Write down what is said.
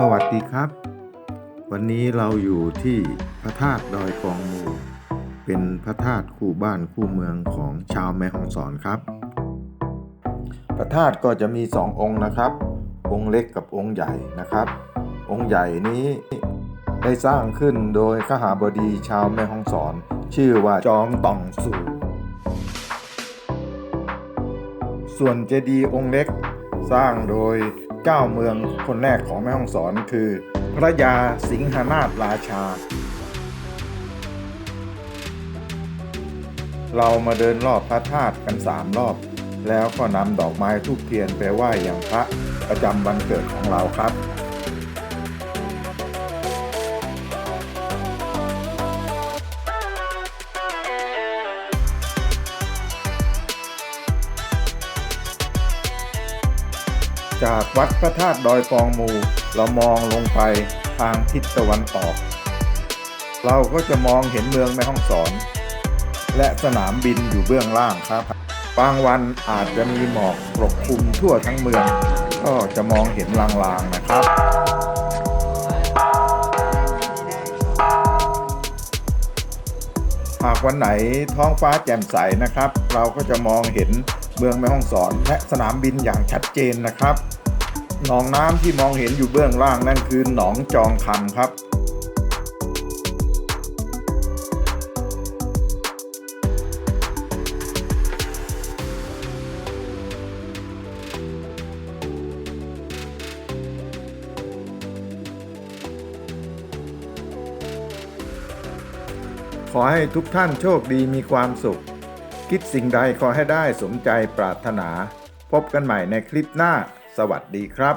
สวัสดีครับ วันนี้เราอยู่ที่พระธาตุดอยกองมู เป็นพระธาตุคู่บ้านคู่เมืองของชาวแม่ฮ่องสอนครับ พระธาตุก็จะมีสององค์นะครับ องค์เล็กกับองค์ใหญ่นะครับ องค์ใหญ่นี้ได้สร้างขึ้นโดยขหาบดีชาวแม่ฮ่องสอน ชื่อว่าจองต่องสู่ส่วนเจดีย์องค์เล็กสร้างโดย เจ้าเมืองคนแรกของแม่ฮ่องสอนคือ พระยาสิงหนาถราชา เรามาเดินรอบพระธาตุกันสามรอบ แล้วก็นำดอกไม้ทุกเทียนไปไหว้อย่างพระประจำวันเกิดของเราครับ จากวัดพระธาตุดอยกองมู เรามองลงไปทางทิศตะวันออก เราก็จะมองเห็นเมืองแม่ฮ่องสอน และสนามบินอยู่เบื้องล่างครับ บางวันอาจจะมีหมอกปกคลุมทั่วทั้งเมือง ก็จะมองเห็นลางๆนะครับหากวันไหนท้องฟ้าแจ่มใสนะครับ เราก็จะมองเห็น เมืองแม่ฮ่องสอน และสนามบินอย่างชัดเจนนะครับ หนองน้ำที่มองเห็นอยู่เบื้องล่างนั่นคือหนองจองคำครับขอให้ทุกท่านโชคดีมีความสุข คิดสิ่งใดขอให้ได้สมใจปรารถนา พบกันใหม่ในคลิปหน้า สวัสดีครับ